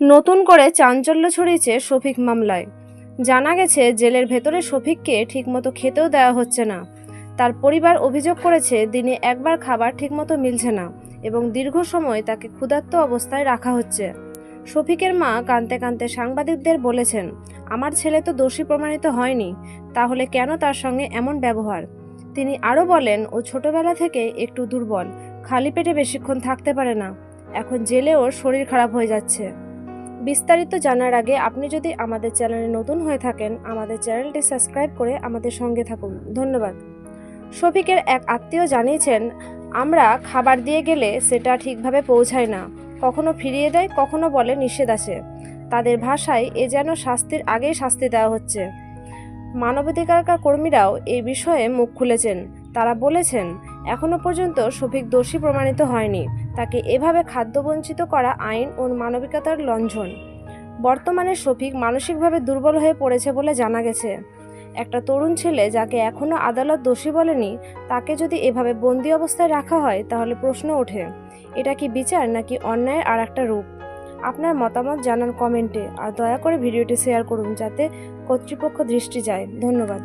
নতুন করে চাঞ্চল্য ছড়িয়েছে শফিক মামলায়। জানা গেছে, জেলের ভেতরে শফিককে ঠিকমতো খেতেও দেওয়া হচ্ছে না। তার পরিবার অভিযোগ করেছে, দিনে একবার খাবার ঠিকমতো মিলছে না এবং দীর্ঘ সময় তাকে ক্ষুধার্ত অবস্থায় রাখা হচ্ছে। শফিকের মা কাঁদতে কাঁদতে সাংবাদিকদের বলেছেন, আমার ছেলে তো দোষী প্রমাণিত হয়নি, তাহলে কেন তার সঙ্গে এমন ব্যবহার? তিনি আরও বলেন, ও ছোটবেলা থেকে একটু দুর্বল, খালি পেটে বেশিক্ষণ থাকতে পারে না। এখন জেলে ওর শরীর খারাপ হয়ে যাচ্ছে। বিস্তারিত জানার আগে আপনি যদি আমাদের চ্যানেলে নতুন হয়ে থাকেন, আমাদের চ্যানেলটি সাবস্ক্রাইব করে আমাদের সঙ্গে থাকুন। ধন্যবাদ। শফিকের এক আত্মীয় জানিয়েছেন, আমরা খাবার দিয়ে গেলে সেটা ঠিকভাবে পৌঁছায় না। কখনো ফিরিয়ে দেয়, কখনো বলে নিষেধ আছে। তাদের ভাষায় এ যেন শাস্তির আগেই শাস্তি দেওয়া হচ্ছে। মানবাধিকার কর্মীরাও এই বিষয়ে মুখ খুলেছেন। তারা বলেছেন, এখনও পর্যন্ত শফিক দোষী প্রমাণিত হয়নি। তাকে এভাবে খাদ্যবঞ্চিত করা আইন ও মানবিকতার লঙ্ঘন। বর্তমানে শফিক মানসিকভাবে দুর্বল হয়ে পড়েছে বলে জানা গেছে। একটা তরুণ ছেলে যাকে এখনও আদালত দোষী বলেনি, তাকে যদি এভাবে বন্দি অবস্থায় রাখা হয়, তাহলে প্রশ্ন ওঠে, এটা কি বিচার নাকি অন্যায়ের আর একটা রূপ? আপনার মতামত জানান কমেন্টে, আর দয়া করে ভিডিওটি শেয়ার করুন যাতে কর্তৃপক্ষ দৃষ্টি যায়। ধন্যবাদ।